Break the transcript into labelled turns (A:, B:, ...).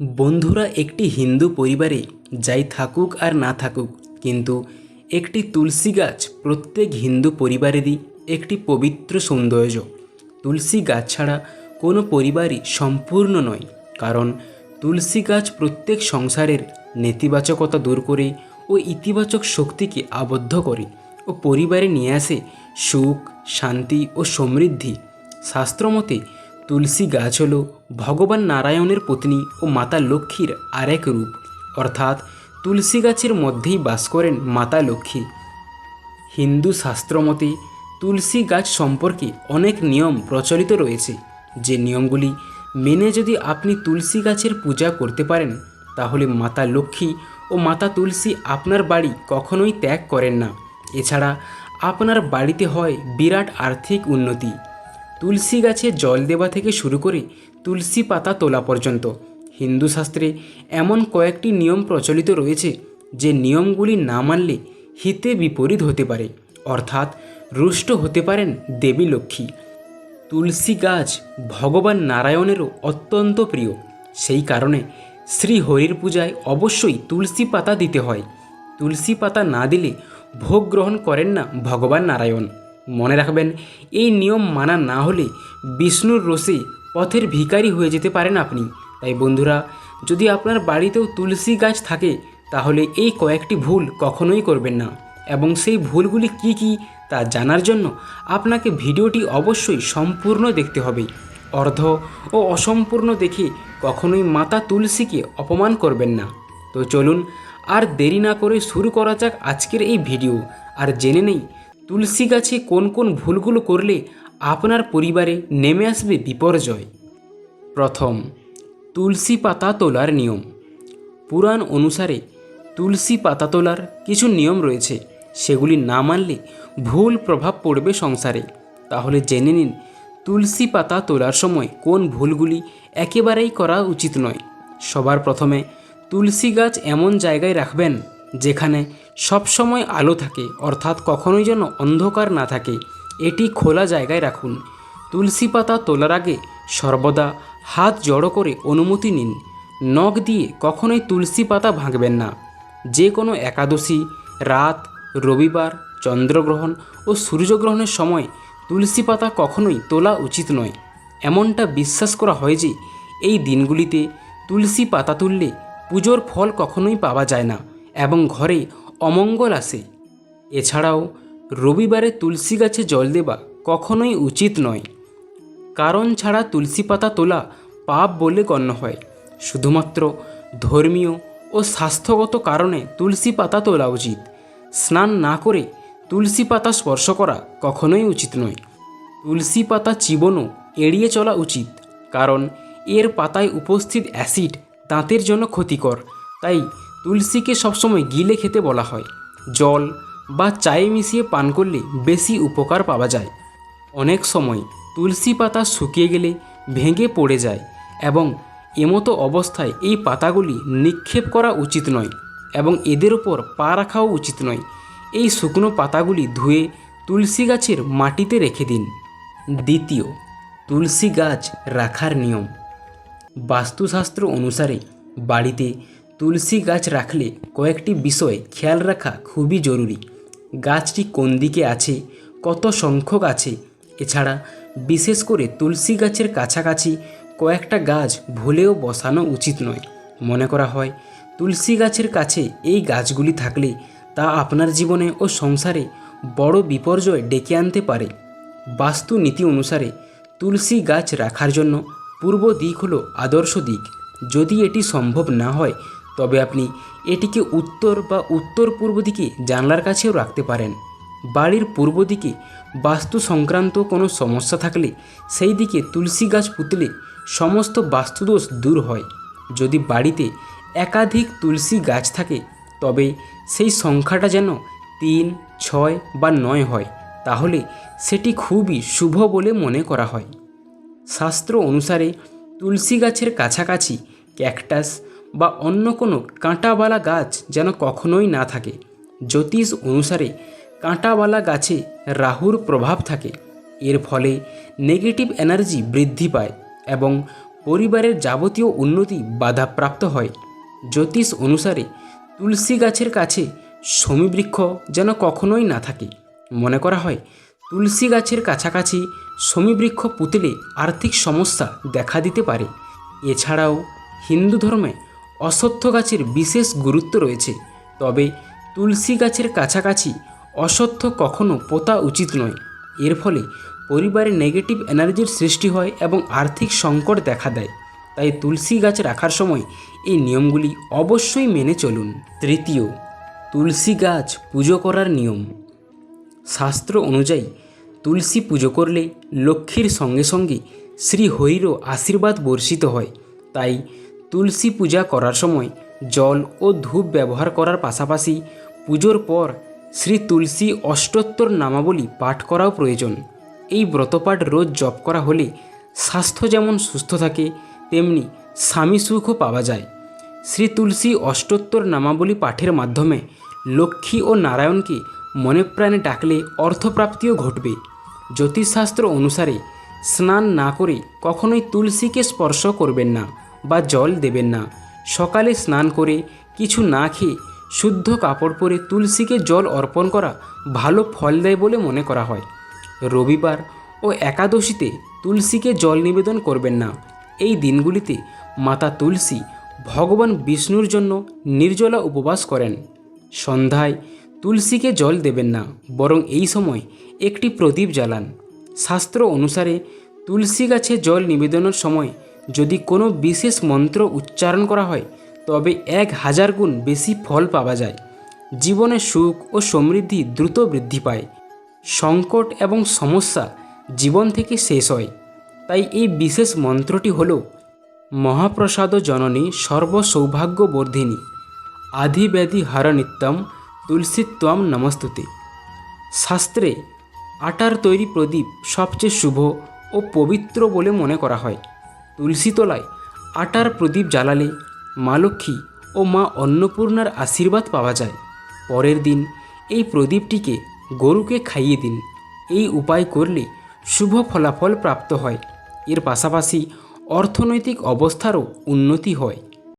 A: বন্ধুরা একটি হিন্দু পরিবারে যাই থাকুক আর না থাকুক, কিন্তু একটি তুলসী গাছ প্রত্যেক হিন্দু পরিবারেরই একটি পবিত্র সৌন্দর্য। তুলসী গাছ ছাড়া কোনো পরিবারই সম্পূর্ণ নয়, কারণ তুলসী গাছ প্রত্যেক সংসারের নেতিবাচকতা দূর করে ও ইতিবাচক শক্তিকে আবদ্ধ করে ও পরিবারে নিয়ে আসে সুখ, শান্তি ও সমৃদ্ধি। শাস্ত্রমতে তুলসী গাছ হল ভগবান নারায়ণের পত্নী ও মাতা লক্ষ্মীর আরেক রূপ। অর্থাৎ তুলসী গাছের মধ্যেই বাস করেন মাতা লক্ষ্মী। হিন্দু শাস্ত্রমতে তুলসী গাছ সম্পর্কে অনেক নিয়ম প্রচলিত রয়েছে। যে নিয়মগুলি মেনে যদি আপনি তুলসী গাছের পূজা করতে পারেন, তাহলে মাতা লক্ষ্মী ও মাতা তুলসী আপনার বাড়ি কখনোই ত্যাগ করেন না। এছাড়া আপনার বাড়িতে হয় বিরাট আর্থিক উন্নতি। তুলসী গাছে জল দেওয়া থেকে শুরু করে তুলসী পাতা তোলা পর্যন্ত। হিন্দু শাস্ত্রে এমন কয়েকটি নিয়ম প্রচলিত রয়েছে যে নিয়মগুলি না মানলে হিতে বিপরীত হতে পারে, অর্থাৎ রুষ্ট হতে পারেন দেবী লক্ষ্মী। তুলসী গাছ ভগবান নারায়ণেরও অত্যন্ত প্রিয়। সেই কারণে শ্রী হরির পূজায় অবশ্যই তুলসী পাতা দিতে হয়। তুলসী পাতা না দিলে ভোগ গ্রহণ করেন না ভগবান নারায়ণ। মনে রাখবেন, এই নিয়ম মানা না হলে বিষ্ণুর রোষে পথের ভিখারি হয়ে যেতে পারেন আপনি। তাই বন্ধুরা, যদি আপনার বাড়িতেও তুলসী গাছ থাকে, তাহলে এই কয়েকটি ভুল কখনোই করবেন না। এবং সেই ভুলগুলি কি কি, তা জানার জন্য আপনাকে ভিডিওটি অবশ্যই সম্পূর্ণ দেখতে হবে। অর্ধ ও অসম্পূর্ণ দেখে কখনোই মাতা তুলসীকে অপমান করবেন না। তো চলুন, আর দেরি না করে শুরু করা যাক আজকের এই ভিডিও। আর জেনে নেই তুলসী গাছে কোন কোন ভুলগুলো করলে আপনার পরিবারে নেমে আসবে বিপর্যয়? প্রথম, তুলসী পাতা তোলার নিয়ম। পুরাণ অনুসারে তুলসী পাতা তোলার কিছু নিয়ম রয়েছে। সেগুলি না মানলে ভুল প্রভাব পড়বে সংসারে। তাহলে জেনে নিন, তুলসী পাতা তোলার সময় কোন ভুলগুলি একেবারেই করা উচিত নয়। সবার প্রথমে তুলসী গাছ এমন জায়গায় রাখবেন যেখানে সবসময় আলো থাকে, অর্থাৎ কখনোই যেন অন্ধকার না থাকে। এটি খোলা জায়গায় রাখুন। তুলসী পাতা তোলার আগে সর্বদা হাত জড়ো করে অনুমতি নিন। নখ দিয়ে কখনোই তুলসী পাতা ভাঙবেন না। যে কোনো একাদশী, রাত, রবিবার, চন্দ্রগ্রহণ ও সূর্যগ্রহণের সময় তুলসী পাতা কখনোই তোলা উচিত নয়। এমনটা বিশ্বাস করা হয় যে এই দিনগুলিতে তুলসী পাতা তুললে পুজোর ফল কখনোই পাওয়া যায় না এবং ঘরে অমঙ্গল আসে। এছাড়াও রবিবারে তুলসী গাছে জল দেওয়া কখনোই উচিত নয়। কারণ ছাড়া তুলসী পাতা তোলা পাপ বলে গণ্য হয়। শুধুমাত্র ধর্মীয় ও স্বাস্থ্যগত কারণে তুলসী পাতা তোলা উচিত। স্নান না করে তুলসী পাতা স্পর্শ করা কখনোই উচিত নয়। তুলসী পাতা চিবনও এড়িয়ে চলা উচিত, কারণ এর পাতায় উপস্থিত অ্যাসিড দাঁতের জন্য ক্ষতিকর। তাই তুলসীকে সবসময় গিলে খেতে বলা হয়। জল বা চায়ে মিশিয়ে পান করলে বেশি উপকার পাওয়া যায়। অনেক সময় তুলসী পাতা শুকিয়ে গেলে ভেঙে পড়ে যায় এবং এমতো অবস্থায় এই পাতাগুলি নিক্ষেপ করা উচিত নয় এবং এদের ওপর পা রাখাও উচিত নয়। এই শুকনো পাতাগুলি ধুয়ে তুলসী গাছের মাটিতে রেখে দিন। দ্বিতীয়, তুলসী গাছ রাখার নিয়ম। বাস্তুশাস্ত্র অনুসারে বাড়িতে তুলসী গাছ রাখলে কয়েকটি বিষয় খেয়াল রাখা খুবই জরুরি। গাছটি কোন দিকে আছে, কত সংখ্যক আছে, এছাড়া বিশেষ করে তুলসী গাছের কাছাকাছি কয়েকটা গাছ ভুলেও বসানো উচিত নয়। মনে করা হয়, তুলসী গাছের কাছে এই গাছগুলি থাকলে তা আপনার জীবনে ও সংসারে বড় বিপর্যয় ডেকে আনতে পারে। বাস্তু নীতি অনুসারে তুলসী গাছ রাখার জন্য পূর্ব দিক হলো আদর্শ দিক। যদি এটি সম্ভব না হয় তবে আপনি এটিকে উত্তর বা উত্তর পূর্ব দিকে জানলার কাছেও রাখতে পারেন। বাড়ির পূর্ব দিকে বাস্তু সংক্রান্ত কোনো সমস্যা থাকলে সেই দিকে তুলসী গাছ পুতলে সমস্ত বাস্তুদোষ দূর হয়। যদি বাড়িতে একাধিক তুলসী গাছ থাকে, তবে সেই সংখ্যাটা যেন তিন, ছয় বা নয় হয়, তাহলে সেটি খুবই শুভ বলে মনে করা হয়। শাস্ত্র অনুসারে তুলসী গাছের কাছাকাছি ক্যাকটাস বা অন্য কোনো কাঁটাওয়ালা গাছ যেন কখনোই না থাকে। জ্যোতিষ অনুসারে কাঁটাওয়ালা গাছে রাহুর প্রভাব থাকে। এর ফলে নেগেটিভ এনার্জি বৃদ্ধি পায় এবং পরিবারের যাবতীয় উন্নতি বাধাপ্রাপ্ত হয়। জ্যোতিষ অনুসারে তুলসী গাছের কাছে সমীবৃক্ষ যেন কখনোই না থাকে। মনে করা হয়, তুলসী গাছের কাছাকাছি সমীবৃক্ষ পুতলে আর্থিক সমস্যা দেখা দিতে পারে। এছাড়াও হিন্দু ধর্মে অশ্বত্থ গাছের বিশেষ গুরুত্ব রয়েছে। তবে তুলসী গাছের কাছাকাছি অশ্বত্থ কখনো পোতা উচিত নয়। এর ফলে পরিবারে নেগেটিভ এনার্জির সৃষ্টি হয় এবং আর্থিক সংকট দেখা দেয়। তাই তুলসী গাছ রাখার সময় এই নিয়মগুলি অবশ্যই মেনে চলুন। তৃতীয়, তুলসী গাছ পুজো করার নিয়ম। শাস্ত্র অনুযায়ী তুলসী পুজো করলে লক্ষ্মীর সঙ্গে সঙ্গে শ্রী হরিরও আশীর্বাদ বর্ষিত হয়। তাই তুলসী পূজা করার সময় জল ও ধূপ ব্যবহার করার পাশাপাশি পুজোর পর শ্রী তুলসী অষ্টোত্তর নামাবলী পাঠ করাও প্রয়োজন। এই ব্রতপাঠ রোজ জপ করা হলে স্বাস্থ্য যেমন সুস্থ থাকে, তেমনি স্বামী সুখও পাওয়া যায়। শ্রী তুলসী অষ্টোত্তর নামাবলী পাঠের মাধ্যমে লক্ষ্মী ও নারায়ণকে মনে প্রাণে ডাকলে অর্থপ্রাপ্তিও ঘটবে। জ্যোতিষশাস্ত্র অনুসারে স্নান না করে কখনোই তুলসীকে স্পর্শ করবেন না। বা জল দেবেন না। সকালে স্নান করে কিছু না খেয়ে শুদ্ধ কাপড় পরে তুলসীকে জল অর্পণ করা ভালো ফল দেয় বলে মনে করা হয়। রবিবার ও একাদশীতে তুলসীকে জল নিবেদন করবেন না। এই দিনগুলিতে মাতা তুলসী ভগবান বিষ্ণুর জন্য নির্জলা উপবাস করেন। সন্ধ্যায় তুলসীকে জল দেবেন না, বরং এই সময় একটি প্রদীপ জ্বালান। শাস্ত্র অনুসারে তুলসী গাছে জল নিবেদনের সময় যদি কোনো বিশেষ মন্ত্র উচ্চারণ করা হয়, তবে এক হাজার গুণ বেশি ফল পাওয়া যায়। জীবনে সুখ ও সমৃদ্ধি দ্রুত বৃদ্ধি পায়। সংকট এবং সমস্যা জীবন থেকে শেষ হয়। তাই এই বিশেষ মন্ত্রটি হল, মহাপ্রসাদ জননী সর্বসৌভাগ্যবর্ধিনী, আধিব্যাধি হরনিত্যম তুলসীত্বম নমস্তুতে। শাস্ত্রে আটার তৈরি প্রদীপ সবচেয়ে শুভ ও পবিত্র বলে মনে করা হয়। তুলসী তলায় আটার প্রদীপ জ্বালালে মা লক্ষ্মী ও মা অন্নপূর্ণার আশীর্বাদ পাওয়া যায়। পরের দিন এই প্রদীপটিকে গরুকে খাইয়ে দিন। এই উপায় করলে শুভ ফলাফল প্রাপ্ত হয়। এর পাশাপাশি অর্থনৈতিক অবস্থারও উন্নতি হয়।